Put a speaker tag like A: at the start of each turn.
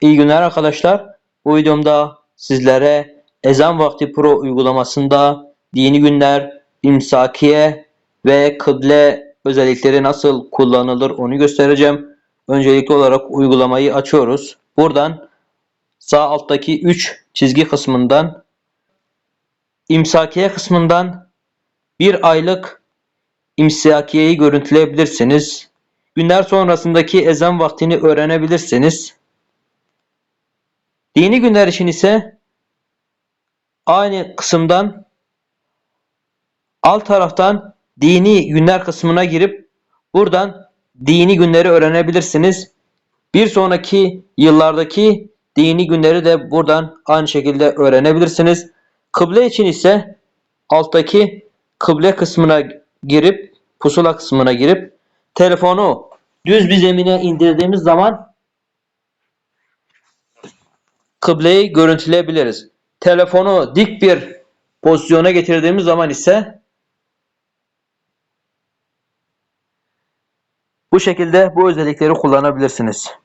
A: İyi günler arkadaşlar. Bu videomda sizlere Ezan Vakti Pro uygulamasında dini günler, imsakiye ve kıble özellikleri nasıl kullanılır onu göstereceğim. Öncelikli olarak uygulamayı açıyoruz. Buradan sağ alttaki 3 çizgi kısmından imsakiye kısmından bir aylık imsakiyeyi görüntüleyebilirsiniz. Günler sonrasındaki ezan vaktini öğrenebilirsiniz. Dini günler için ise aynı kısımdan alt taraftan dini günler kısmına girip buradan dini günleri öğrenebilirsiniz. Bir sonraki yıllardaki dini günleri de buradan aynı şekilde öğrenebilirsiniz. Kıble için ise alttaki kıble kısmına girip pusula kısmına girip telefonu düz bir zemine indirdiğimiz zaman kıbleyi görüntüleyebiliriz. Telefonu dik bir pozisyona getirdiğimiz zaman ise bu şekilde bu özellikleri kullanabilirsiniz.